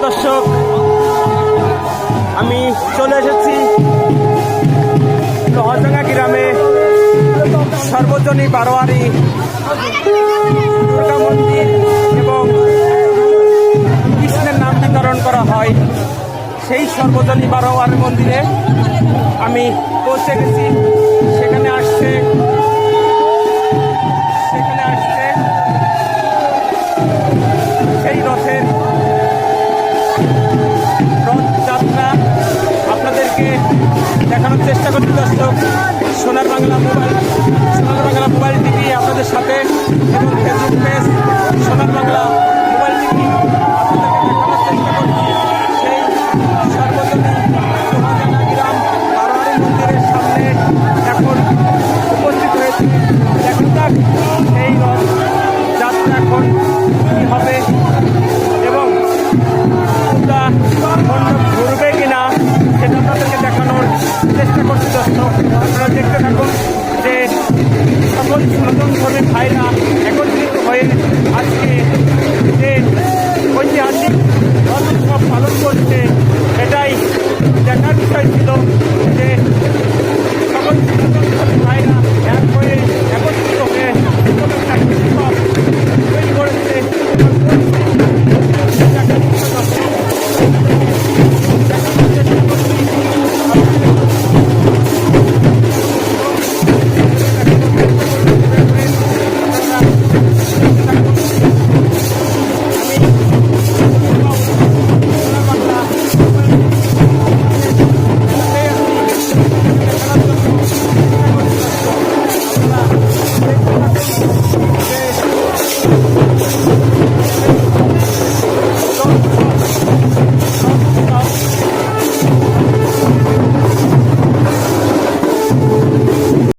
দর্শক। আমি চলে এসেছি লহজঙ্গা গ্রামে, সর্বজনী বারোয়ারি, দুর্গা মন্দির এবং কৃষ্ণের নাম বিতরণ করা হয়। সেই সর্বজনী বারোয়ারি মন্দিরে আমি পৌঁছে গেছি। সেখানে আসছে দর্শক সোনার বাংলা মোবাইল, সোনার বাংলা মোবাইল টিভি আপনাদের সাথে এবং ফেসবুক পেজ সোনার বাংলা মোবাইল টিভি সেই সামনে এখন উপস্থিত হয়েছি। যাত্রা এখন দেখানোর চেষ্টা করছি দর্শক। আপনারা দেখতে থাকুন যে সকল সনাতন ধর্মের ভাইরা